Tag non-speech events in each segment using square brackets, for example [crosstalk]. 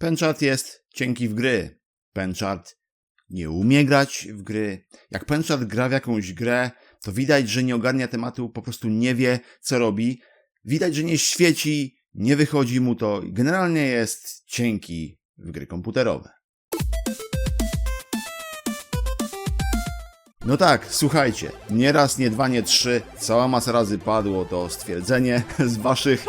Penchart jest cienki w gry. Penchart nie umie grać w gry. Jak Penchart gra w jakąś grę, to widać, że nie ogarnia tematu, po prostu nie wie, co robi. Widać, że nie świeci, nie wychodzi mu to. Generalnie jest cienki w gry komputerowe. No tak, słuchajcie, nie raz, nie dwa, nie trzy, cała masa razy padło to stwierdzenie z waszych,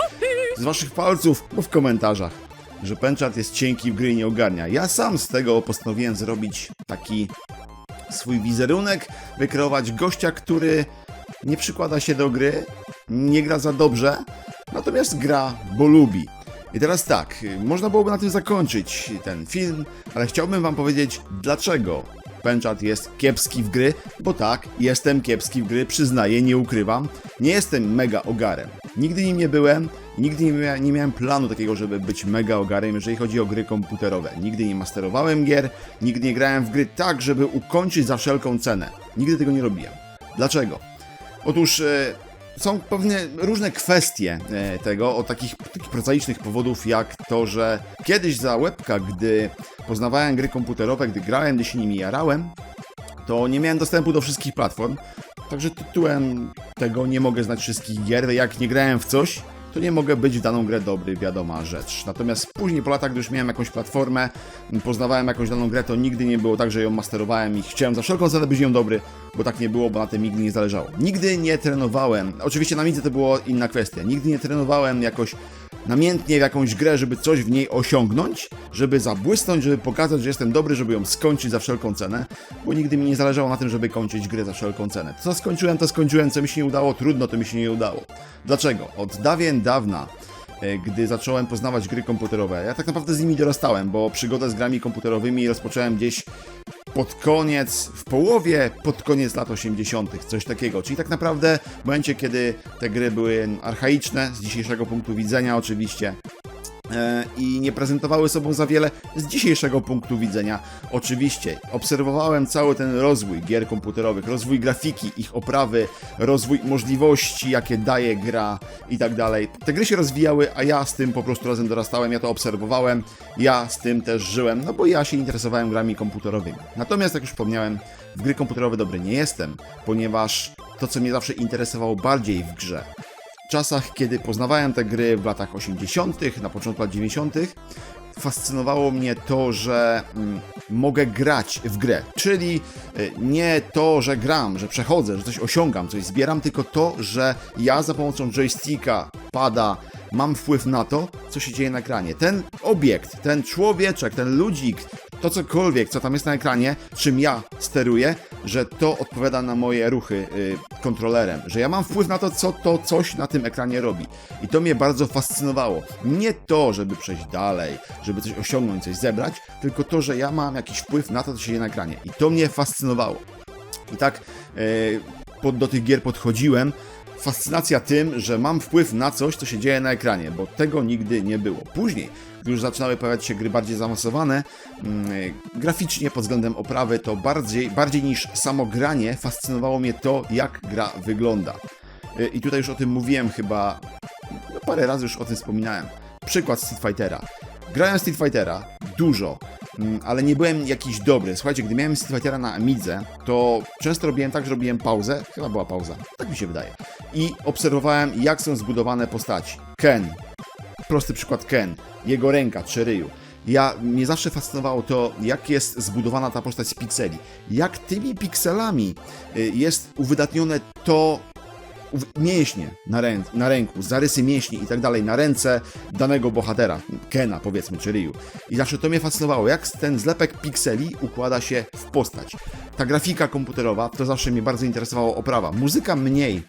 z waszych palców, bo w komentarzach, że Penchart jest cienki w gry nie ogarnia. Ja sam z tego postanowiłem zrobić taki swój wizerunek, wykreować gościa, który nie przykłada się do gry, nie gra za dobrze, natomiast gra, bo lubi. I teraz tak, można byłoby na tym zakończyć ten film, ale chciałbym wam powiedzieć, dlaczego Penchart jest kiepski w gry, bo tak, jestem kiepski w gry, przyznaję, nie ukrywam. Nie jestem mega ogarem. Nigdy nim nie byłem, nigdy nie, mia nie miałem planu takiego, żeby być mega ogarem, jeżeli chodzi o gry komputerowe. Nigdy nie masterowałem gier, nigdy nie grałem w gry tak, żeby ukończyć za wszelką cenę. Nigdy tego nie robiłem. Dlaczego? Otóż e, są pewne różne kwestie e, tego, od takich, takich prozaicznych powodów, jak to, że kiedyś za łebka, gdy poznawałem gry komputerowe, gdy grałem, gdy się nimi jarałem, to nie miałem dostępu do wszystkich platform, także tytułem tego nie mogę znać wszystkich gier, jak nie grałem w coś, to nie mogę być w daną grę dobry, wiadoma rzecz. Natomiast później po latach, gdy już miałem jakąś platformę, poznawałem jakąś daną grę, to nigdy nie było tak, że ją masterowałem i chciałem za wszelką cenę być nią dobry, bo tak nie było, bo na tym nigdy nie zależało. Nigdy nie trenowałem, oczywiście na Midze to była inna kwestia, nigdy nie trenowałem jakoś namiętnie w jakąś grę, żeby coś w niej osiągnąć, żeby zabłysnąć, żeby pokazać, że jestem dobry, żeby ją skończyć za wszelką cenę, bo nigdy mi nie zależało na tym, żeby kończyć grę za wszelką cenę. Co skończyłem, to skończyłem, co mi się nie udało, trudno, to mi się nie udało. Dlaczego? Od dawien dawna e, gdy zacząłem poznawać gry komputerowe. Ja tak naprawdę z nimi dorastałem, bo przygodę z grami komputerowymi rozpocząłem gdzieś pod koniec, w połowie, pod koniec lat 80., coś takiego. Czyli tak naprawdę w momencie, kiedy te gry były archaiczne, z dzisiejszego punktu widzenia oczywiście, i nie prezentowały sobą za wiele z dzisiejszego punktu widzenia. Oczywiście obserwowałem cały ten rozwój gier komputerowych, rozwój grafiki, ich oprawy, rozwój możliwości, jakie daje gra i tak dalej. Te gry się rozwijały, a ja z tym po prostu razem dorastałem, ja to obserwowałem, ja z tym też żyłem, no bo ja się interesowałem grami komputerowymi. Natomiast, jak już wspomniałem, w gry komputerowe dobry nie jestem, ponieważ to, co mnie zawsze interesowało bardziej w grze, czasach, kiedy poznawałem te gry w latach 80., na początku lat 90., fascynowało mnie to, że mm, mogę grać w grę. Czyli y, nie to, że gram, że przechodzę, że coś osiągam, coś zbieram, tylko to, że ja za pomocą joysticka, pada, mam wpływ na to, co się dzieje na ekranie. Ten obiekt, ten człowieczek, ten ludzik, to cokolwiek, co tam jest na ekranie, czym ja steruję, że to odpowiada na moje ruchy y, kontrolerem, że ja mam wpływ na to, co to coś na tym ekranie robi. I to mnie bardzo fascynowało. Nie to, żeby przejść dalej, żeby coś osiągnąć, coś zebrać, tylko to, że ja mam jakiś wpływ na to, co się dzieje na ekranie. I to mnie fascynowało. I tak y, pod, do tych gier podchodziłem, fascynacja tym, że mam wpływ na coś, co się dzieje na ekranie, bo tego nigdy nie było. Później, już zaczynały pojawiać się gry bardziej zaawansowane, mm, graficznie pod względem oprawy, to bardziej, bardziej niż samo granie fascynowało mnie to, jak gra wygląda. Y, I tutaj już o tym mówiłem chyba, no parę razy już o tym wspominałem. Przykład Street Fightera. Grałem Street Fightera dużo, mm, ale nie byłem jakiś dobry. Słuchajcie, gdy miałem Street Fightera na Amidze, to często robiłem tak, że robiłem pauzę, chyba była pauza, tak mi się wydaje, i obserwowałem, jak są zbudowane postaci. Ken, prosty przykład Ken, jego ręka czy ryju. Ja, mnie zawsze fascynowało to, jak jest zbudowana ta postać z pikseli. Jak tymi pikselami y, jest uwydatnione to mięśnie na, rę, na ręku, zarysy mięśni i tak dalej na ręce danego bohatera, Kena powiedzmy, czy Ryu. I zawsze to mnie fascynowało, jak ten zlepek pikseli układa się w postać. Ta grafika komputerowa, to zawsze mnie bardzo interesowało oprawa. Muzyka mniej,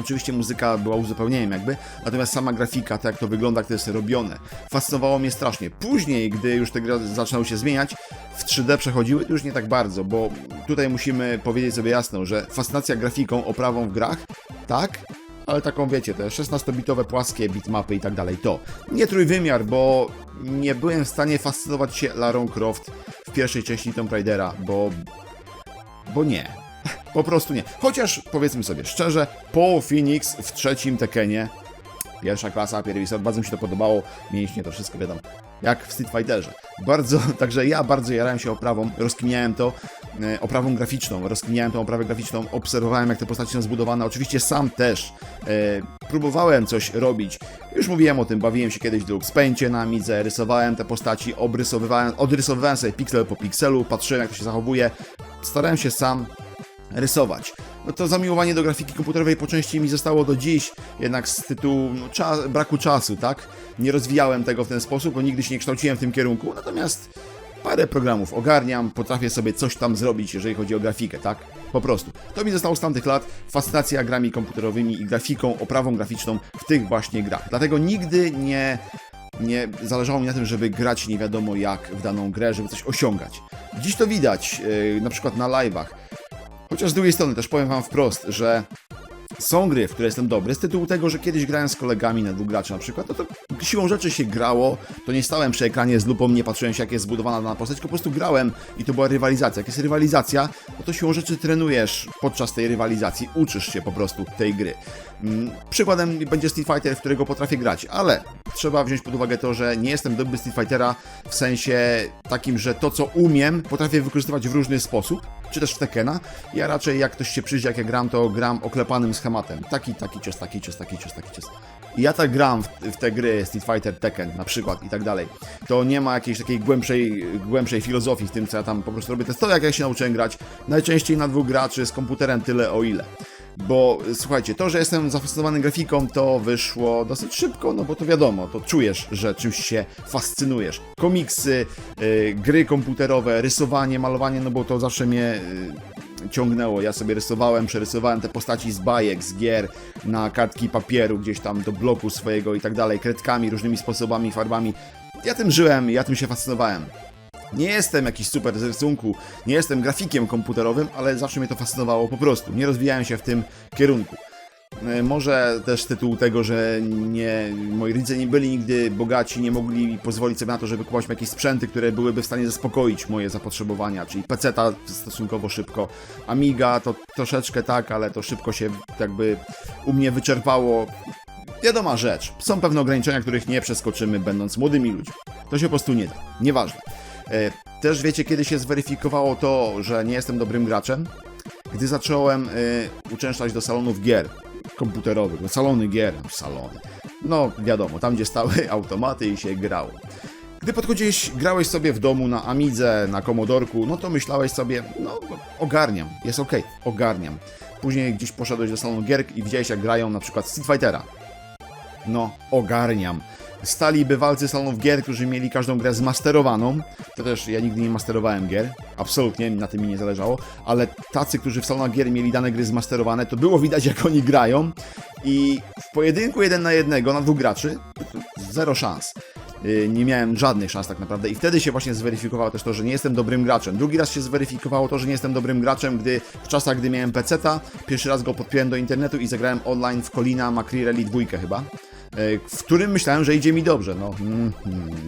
Oczywiście muzyka była uzupełnieniem jakby, natomiast sama grafika, tak jak to wygląda, jak to jest robione, fascynowało mnie strasznie. Później, gdy już te gry zaczynały się zmieniać, w 3D przechodziły, już nie tak bardzo, bo tutaj musimy powiedzieć sobie jasno, że fascynacja grafiką, oprawą w grach, tak, ale taką wiecie, te 16-bitowe płaskie bitmapy i tak dalej, to nie trójwymiar, bo nie byłem w stanie fascynować się Larą Croft w pierwszej części Tomb Raidera, bo... bo nie. Po prostu nie. Chociaż powiedzmy sobie szczerze, po Phoenix w trzecim Tekenie, pierwsza klasa, pierwszy bardzo mi się to podobało, mięśnie, to wszystko wiadomo. jak w Street Fighterze. Bardzo, [laughs] także ja bardzo jarałem się oprawą, rozkminiałem to, e, oprawą graficzną, rozkminiałem tą oprawę graficzną, obserwowałem jak te postacie są zbudowane, oczywiście sam też e, próbowałem coś robić, już mówiłem o tym, bawiłem się kiedyś w Paincie na Amidze, rysowałem te postaci, obrysowywałem, odrysowywałem sobie piksel po pikselu, patrzyłem jak to się zachowuje, starałem się sam rysować. No to zamiłowanie do grafiki komputerowej po części mi zostało do dziś, jednak z tytułu no, braku czasu, tak? Nie rozwijałem tego w ten sposób, bo nigdy się nie kształciłem w tym kierunku, natomiast parę programów ogarniam, potrafię sobie coś tam zrobić, jeżeli chodzi o grafikę, tak? Po prostu. To mi zostało z tamtych lat fascynacja grami komputerowymi i grafiką, oprawą graficzną w tych właśnie grach. Dlatego nigdy nie nie zależało mi na tym, żeby grać nie wiadomo jak w daną grę, żeby coś osiągać. Dziś to widać, yy, na przykład na live'ach. Chociaż z drugiej strony też powiem wam wprost, że są gry, w które jestem dobry, z tytułu tego, że kiedyś grałem z kolegami na dwóch graczy na przykład, no to siłą rzeczy się grało, to nie stałem przy ekranie z lupą, nie patrzyłem się jak jest zbudowana dana postać, tylko po prostu grałem i to była rywalizacja. Jak jest rywalizacja, no to siłą rzeczy trenujesz podczas tej rywalizacji, uczysz się po prostu tej gry. Mm, Przykładem będzie Street Fighter, w którego potrafię grać, ale trzeba wziąć pod uwagę to, że nie jestem dobry Street Fightera w sensie takim, że to co umiem, potrafię wykorzystywać w różny sposób, czy też w Tekena. Ja raczej jak ktoś się przyjdzie, jak ja gram, to gram oklepanym schematem. Taki, taki cios, taki cios, taki cios, taki cios. I ja tak gram w, w te gry Street Fighter, Tekken na przykład i tak dalej. To nie ma jakiejś takiej głębszej, głębszej filozofii w tym, co ja tam po prostu robię. To jest to, jak ja się nauczyłem grać. Najczęściej na dwóch graczy z komputerem tyle o ile. Bo słuchajcie, to, że jestem zafascynowany grafiką, to wyszło dosyć szybko, no bo to wiadomo, to czujesz, że czymś się fascynujesz. Komiksy, y, gry komputerowe, rysowanie, malowanie, no bo to zawsze mnie y, ciągnęło. Ja sobie rysowałem, przerysowałem te postaci z bajek, z gier na kartki papieru, gdzieś tam do bloku swojego i tak dalej, kredkami, różnymi sposobami, farbami. Ja tym żyłem, ja tym się fascynowałem. Nie jestem jakiś super z rysunku, nie jestem grafikiem komputerowym, ale zawsze mnie to fascynowało po prostu. Nie rozwijałem się w tym kierunku. E, Może też z tytułu tego, że nie, moi rodzice nie byli nigdy bogaci, nie mogli pozwolić sobie na to, żeby kupować jakieś sprzęty, które byłyby w stanie zaspokoić moje zapotrzebowania, czyli PC-ta stosunkowo szybko, Amiga to troszeczkę tak, ale to szybko się jakby u mnie wyczerpało. Wiadoma rzecz, są pewne ograniczenia, których nie przeskoczymy będąc młodymi ludźmi. To się po prostu nie da, nieważne. E, Też wiecie, kiedy się zweryfikowało to, że nie jestem dobrym graczem? Gdy zacząłem y, uczęszczać do salonów gier komputerowych, do salony gier, no, salony. No wiadomo, tam gdzie stały [laughs] automaty i się grało. Gdy podchodziłeś, grałeś sobie w domu na Amidze, na Komodorku, no to myślałeś sobie, no ogarniam, jest okej, ogarniam. Później gdzieś poszedłeś do salonu gier i widziałeś jak grają na przykład Street Fightera. No, ogarniam. Stali bywalcy salonów gier, którzy mieli każdą grę zmasterowaną. To też ja nigdy nie masterowałem gier. Absolutnie, na tym mi nie zależało. Ale tacy, którzy w salonach gier mieli dane gry zmasterowane, to było widać jak oni grają. I w pojedynku jeden na jednego, na dwóch graczy, zero szans. Yy, Nie miałem żadnych szans tak naprawdę i wtedy się właśnie zweryfikowało też to, że nie jestem dobrym graczem. Drugi raz się zweryfikowało to, że nie jestem dobrym graczem, gdy w czasach, gdy miałem PC-ta, pierwszy raz go podpiąłem do internetu i zagrałem online w Colina Macri Rally 2 chyba w którym myślałem, że idzie mi dobrze. No, mm,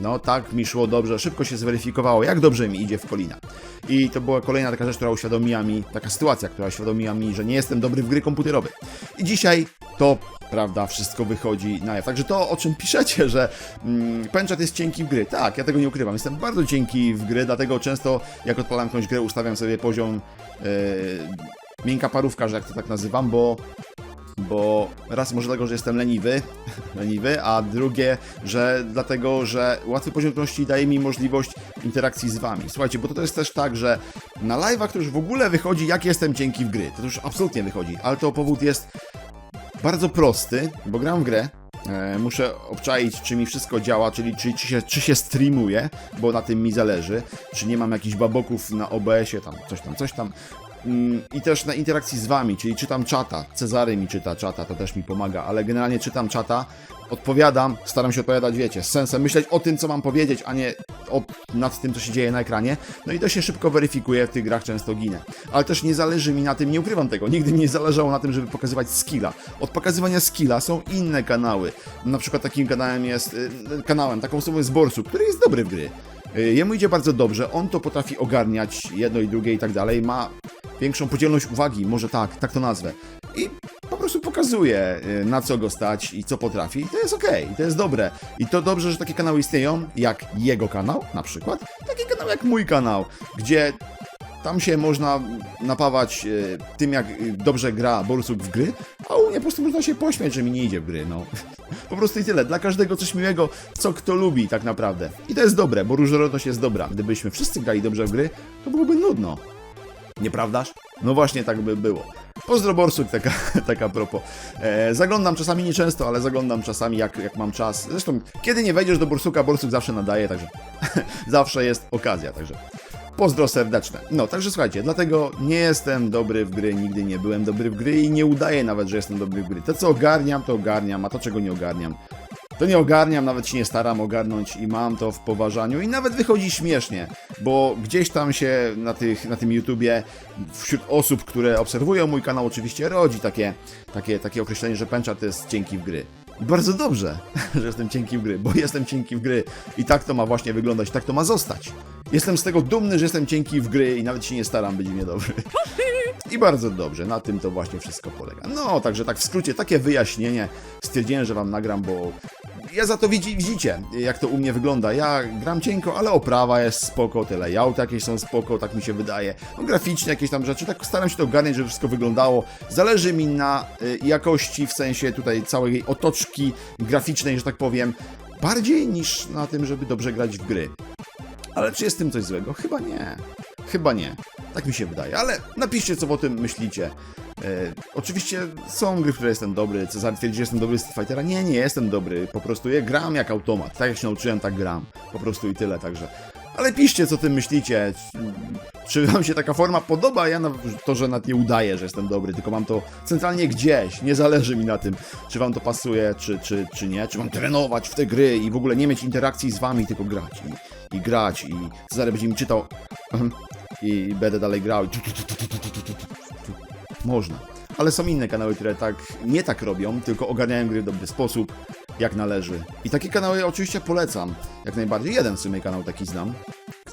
no tak mi szło dobrze, szybko się zweryfikowało, jak dobrze mi idzie w Kolina. I to była kolejna taka rzecz, która uświadomiła mi, taka sytuacja, która uświadomiła mi, że nie jestem dobry w gry komputerowe. I dzisiaj to, prawda, wszystko wychodzi na jaw. Także to, o czym piszecie, że mm, Penchat jest cienki w gry, tak, ja tego nie ukrywam. Jestem bardzo cienki w gry, dlatego często, jak odpalam jakąś grę, ustawiam sobie poziom e, miękka parówka, że jak to tak nazywam, bo bo raz może dlatego, że jestem leniwy, [laughs] leniwy, a drugie, że dlatego, że łatwy poziom trudności daje mi możliwość interakcji z wami. Słuchajcie, bo to jest też tak, że na live'ach to już w ogóle wychodzi, jak jestem cienki w gry. To już absolutnie wychodzi, ale to powód jest bardzo prosty, bo gram w grę, E, muszę obczaić, czy mi wszystko działa, czyli czy, czy, się, czy się streamuje, bo na tym mi zależy, czy nie mam jakichś baboków na OBS-ie, tam coś tam, coś tam. Mm, I też na interakcji z wami, czyli czytam czata. Cezary mi czyta czata, to też mi pomaga, ale generalnie czytam czata, odpowiadam, staram się odpowiadać, wiecie, z sensem myśleć o tym, co mam powiedzieć, a nie o, nad tym, co się dzieje na ekranie. No i to się szybko weryfikuje, w tych grach często ginę. Ale też nie zależy mi na tym, nie ukrywam tego, nigdy mi nie zależało na tym, żeby pokazywać skilla. Od pokazywania skilla są inne kanały. Na przykład takim kanałem jest, y, kanałem, taką osobą jest Borsu, który jest dobry w gry. Y, Jemu idzie bardzo dobrze, on to potrafi ogarniać, jedno i drugie i tak dalej, ma większą podzielność uwagi, może tak, tak to nazwę. I po prostu pokazuje y, na co go stać i co potrafi. I to jest okej, i to jest dobre. I to dobrze, że takie kanały istnieją, jak jego kanał na przykład, taki kanał jak mój kanał, gdzie tam się można napawać y, tym, jak y, dobrze gra Borsuk w gry, a u mnie po prostu można się pośmiać, że mi nie idzie w gry, no. [laughs] Po prostu i tyle. Dla każdego coś miłego, co kto lubi tak naprawdę. I to jest dobre, bo różnorodność jest dobra. Gdybyśmy wszyscy grali dobrze w gry, to byłoby nudno. Nieprawdaż? No właśnie tak by było. Pozdro Borsuk, taka, [laughs] taka propos. E, zaglądam czasami nieczęsto, ale zaglądam czasami jak, jak mam czas. Zresztą, kiedy nie wejdziesz do Borsuka, Borsuk zawsze nadaje, także [laughs] zawsze jest okazja, także pozdro serdeczne. No, także słuchajcie, dlatego nie jestem dobry w gry, nigdy nie byłem dobry w gry i nie udaję nawet, że jestem dobry w gry. To co ogarniam, to ogarniam, a to czego nie ogarniam, to nie ogarniam, nawet się nie staram ogarnąć i mam to w poważaniu i nawet wychodzi śmiesznie, bo gdzieś tam się na, tych, na tym YouTubie wśród osób, które obserwują mój kanał oczywiście rodzi takie, takie, takie określenie, że Pęcza to jest cienki w gry. I bardzo dobrze, [laughs] że jestem cienki w gry, bo jestem cienki w gry i tak to ma właśnie wyglądać, tak to ma zostać. Jestem z tego dumny, że jestem cienki w gry i nawet się nie staram być niedobry. I bardzo dobrze, na tym to właśnie wszystko polega. No, także tak w skrócie, takie wyjaśnienie. Stwierdziłem, że wam nagram, bo ja za to widzi, widzicie, jak to u mnie wygląda. Ja gram cienko, ale oprawa jest spoko, te layouty jakieś są spoko, tak mi się wydaje. No, graficznie jakieś tam rzeczy, tak staram się to ogarniać, żeby wszystko wyglądało. Zależy mi na y, jakości, w sensie tutaj całej otoczki graficznej, że tak powiem, bardziej niż na tym, żeby dobrze grać w gry. Ale czy jest tym coś złego? Chyba nie. Chyba nie. Tak mi się wydaje. Ale napiszcie, co o tym myślicie. E, oczywiście są gry, w które jestem dobry. Cezar twierdzi, że jestem dobry w Street Fightera. Nie, nie jestem dobry. Po prostu ja gram jak automat. Tak jak się nauczyłem, tak gram. Po prostu i tyle, także. Ale piszcie, co tym myślicie. Czy wam się taka forma podoba? Ja na, to, że nawet nie udaję, że jestem dobry, tylko mam to centralnie gdzieś. Nie zależy mi na tym, czy wam to pasuje, czy, czy, czy nie. Czy mam trenować w te gry i w ogóle nie mieć interakcji z wami, tylko grać. I, i grać. I Cezary będzie mi czytał i będę dalej grał. Można. Ale są inne kanały, które tak nie tak robią, tylko ogarniają gry w dobry sposób, jak należy. I takie kanały oczywiście polecam. Jak najbardziej. Jeden w sumie kanał taki znam,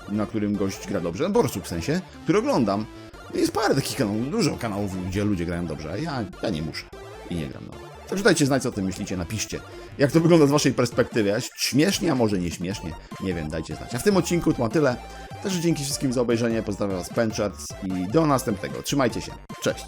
na którym gość gra dobrze. Borsuk w sensie, który oglądam. Jest parę takich kanałów, dużo kanałów, gdzie ludzie grają dobrze, a ja, ja nie muszę. I nie gram dobrze. Także dajcie znać, co o tym myślicie, napiszcie. Jak to wygląda z waszej perspektywy. Śmiesznie, a może nie śmiesznie. Nie wiem, dajcie znać. A w tym odcinku to ma tyle. Także dzięki wszystkim za obejrzenie. Pozdrawiam was, Penchart i do następnego. Trzymajcie się. Cześć.